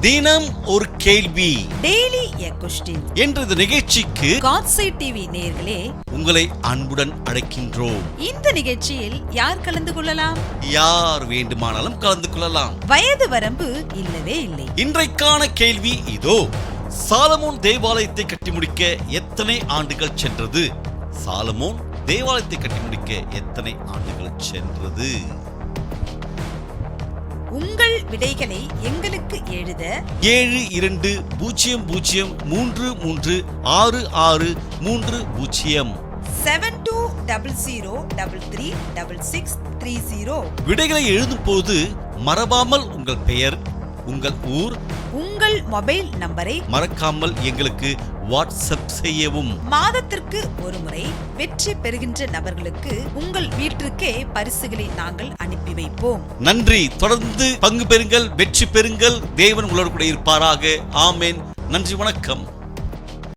தினம் ஒரு கேள்வி. டெய்லி எ கொஸ்டின் என்ற இந்த நிகழ்ச்சிக்கு காட்ஸை டிவி நேர்களே உங்களை அன்புடன் அழைக்கின்றோம். இந்த நிகழ்ச்சியில் யார் கலந்து கொள்ளலாம்? யார் வேண்டுமானாலும் கலந்து கொள்ளலாம். வயது வரம்பு இல்லவே இல்லை. இன்றைக்கான கேள்வி இதோ. சாலமோன் தேவாலயத்தை கட்டி முடிக்க எத்தனை ஆண்டுகள் சென்றது? சாலமோன் தேவாலயத்தை கட்டி முடிக்க எத்தனை ஆண்டுகள் சென்றது? உங்கள் விடைகளை எங்களுக்கு எழுத ஏழு இரண்டு பூஜ்ஜியம் பூஜ்ஜியம் மூன்று மூன்று ஆறு ஆறு மூன்று பூஜ்ஜியம். Seven two double zero double three double six three zero விடைகளை எழுதும் போது மறவாமல் உங்கள் பெயர் உங்கள் ஊர் உங்கள் மொபைல் நம்பரை மறக்காமல் எங்களுக்கு வாட்ஸ்அப் செய்யவும். மாதத்திற்கு ஒரு முறை வெற்றி பெறுகின்ற நபர்களுக்கு உங்கள் வீட்டிற்கே பரிசுகளை நாங்கள் அனுப்பி வைப்போம். நன்றி. தொடர்ந்து பங்கு பெறுங்கள் வெற்றி பெறுங்கள். தேவன் உங்களோடு கூட இருப்பாராக. ஆமென். நன்றி வணக்கம்.